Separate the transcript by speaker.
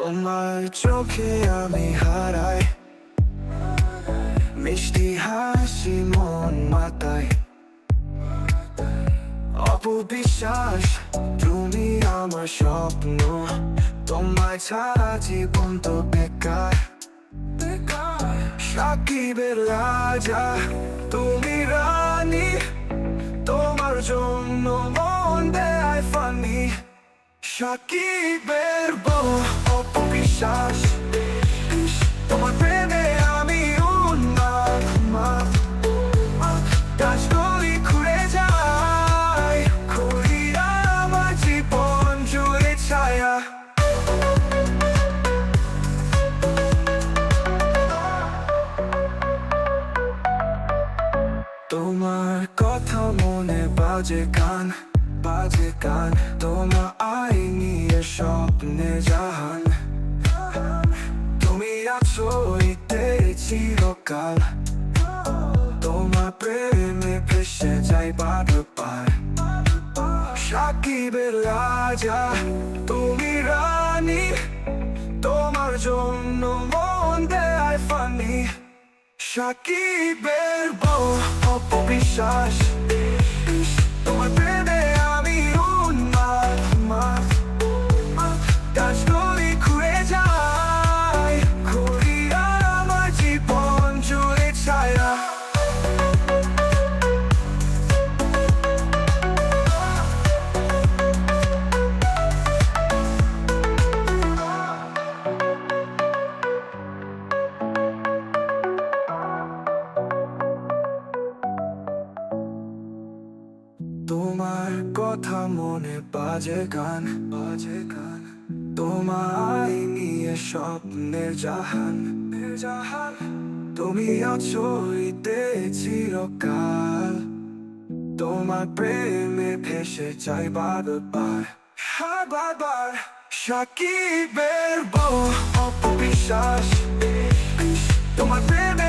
Speaker 1: তোমার চোখে আমি হারাই মিষ্টি হাসি মন মাতায় অপবিশ্বাস তুমি আমার স্বপ্ন তোমায় ছাড়া জীবন তো বেকার সাকিবের রাজা তুমি রানী তোমার জন্য মন দেয় ফানি সাকিবের ইস, তোমার প্রেমে আমি উন্মাদ গাছগুলি ঘুরে খুঁড়িরা আমার জীবন জুড়ে ছায়া। তোমার কথা মনে বাজে গান বাজে গান। তোমার আই নিয়ে স্বপ্নে জাহান। আছো ইতে চিরকাল তোমার প্রেমে ভেসে যাই বারবার। সাকিবের রাজা, তুমি রানী। তোমার জন্য মন দেয় ফানি সাকিবের বউ, অপবিশ্বাস। তোমার কথা মনে বাজে গান। বাজে গান তোমায় নিয়ে স্বপ্নের জাহান। জাহান তুমি আছো ইতে চিরকাল। তোমার প্রেমে ভেসে যাই বারবার। হ্যাঁ বারবার সাকিবের বউ অপবিশ্বাস। তোমার প্রেমে